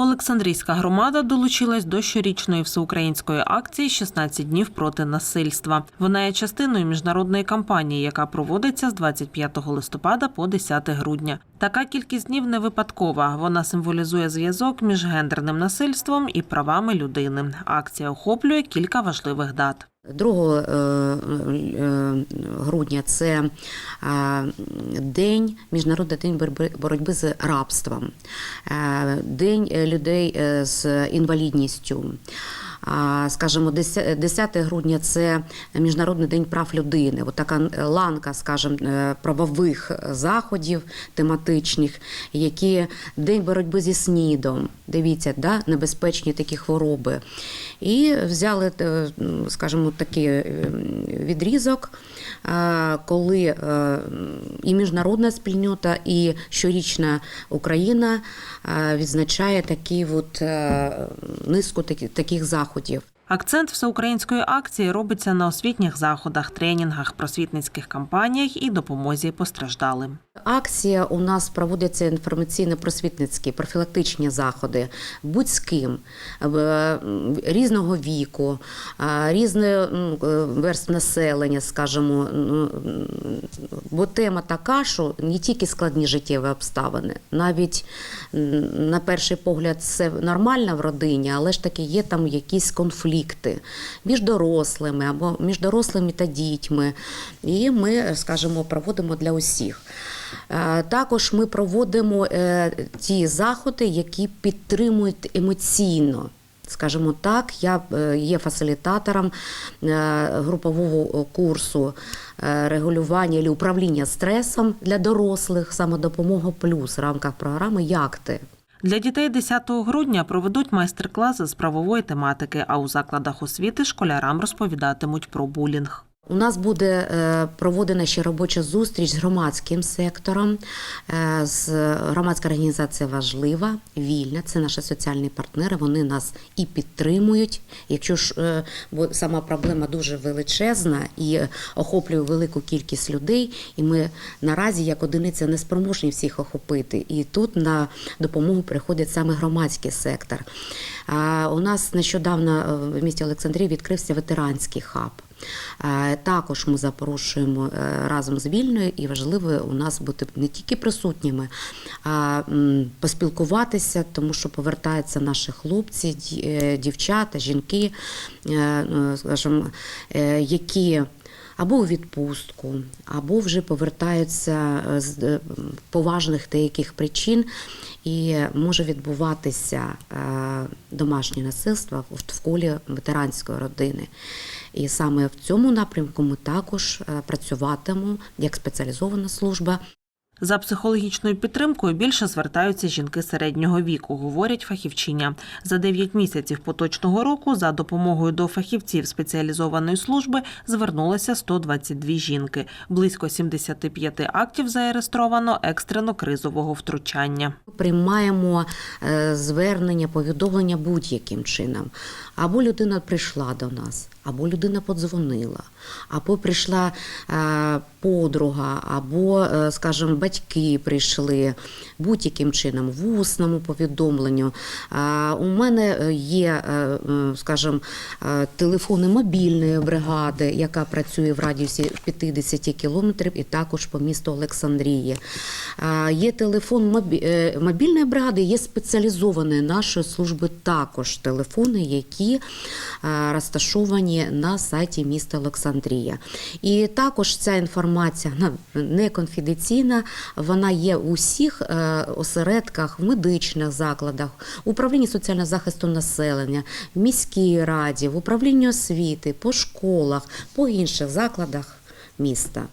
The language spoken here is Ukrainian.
Олександрійська громада долучилась до щорічної всеукраїнської акції «16 днів проти насильства. Вона є частиною міжнародної кампанії, яка проводиться з 25 листопада по 10 грудня. Така кількість днів не випадкова. Вона символізує зв'язок між гендерним насильством і правами людини. Акція охоплює кілька важливих дат. 2 е, е, грудня це е, день міжнародний день боротьби- з рабством, день людей з інвалідністю. Скажімо, 10 10 грудня це міжнародний день прав людини. От така ланка, скажімо, е, правових заходів тематичних, які день боротьби зі снідом. Дивіться, да, небезпечні такі хвороби. І взяли, е, скажімо, такий е, відрізок, е, коли е, і міжнародна спільнота, і щорічна Україна е, відзначає такі от е, низку таких заходів заходів. Акцент всеукраїнської акції робиться на освітніх заходах, тренінгах, просвітницьких кампаніях і допомозі постраждалим. Акція у нас проводяться інформаційно-просвітницькі профілактичні заходи будь з ким е, різного віку, е, різної е, населення, скажімо. ну, Бо тема така, що не тільки складні життєві обставини, навіть на перший погляд це нормально в родині, але ж таки є там якісь конфлікти між дорослими або між дорослими та дітьми. І ми, скажімо, проводимо для усіх. Е, Також ми проводимо е, ті заходи, які підтримують емоційно. Скажімо так, я е, є фасилітатором групового курсу регулювання і управління стресом для дорослих, самодопомога плюс в рамках програми Як ти. Для дітей 10 грудня проведуть майстер-класи з правової тематики, а у закладах освіти школярам розповідатимуть про булінг. У нас буде е, проводена ще робоча зустріч з громадським сектором. Е, З громадська організація важлива, вільна. Це наші соціальні партнери. Вони нас і підтримують. Якщо ж е, бо сама проблема дуже величезна і охоплює велику кількість людей, і ми наразі як одиниця не спроможні всіх охопити. І тут на допомогу приходить саме громадський сектор. У нас нещодавно в місті Олександрії відкрився ветеранський хаб. Е, Також ми запрошуємо е, разом з вільною, і важливо у нас бути не тільки присутніми, а поспілкуватися, тому що повертаються наші хлопці, е, дівчата, жінки, ну, які. Або у відпустку, або вже повертаються е, з е, поважних деяких причин, і може відбуватися е, домашнє насильство в колі ветеранської родини. І саме в цьому напрямку ми також працюватимемо як спеціалізована служба. За психологічною підтримкою більше звертаються жінки середнього віку, говорять фахівчиня. За 9 місяців поточного року за допомогою до фахівців спеціалізованої служби звернулося 122 жінки. Близько 75 актів зареєстровано екстрено-кризового втручання. Приймаємо е, звернення, повідомлення будь-яким чином. Або людина прийшла до нас, або людина подзвонила, або прийшла е, подруга, або, е, скажімо, батьки прийшли будь-яким чином, в усному повідомленню. Е, У мене є, е, е, скажімо, е, телефони мобільної бригади, яка працює в радіусі 50 кілометрів, і також по місту Олександрії. Е, Є телефон е, мобільної бригади, є спеціалізовані нашої служби також телефони, які е, розташовані на сайті міста Олександрія. І також ця інформація не конфіденційна, вона є у всіх е, осередках, в медичних закладах, в управлінні соціального захисту населення, в міській раді, в управлінні освіти, по школах, по інших закладах міста.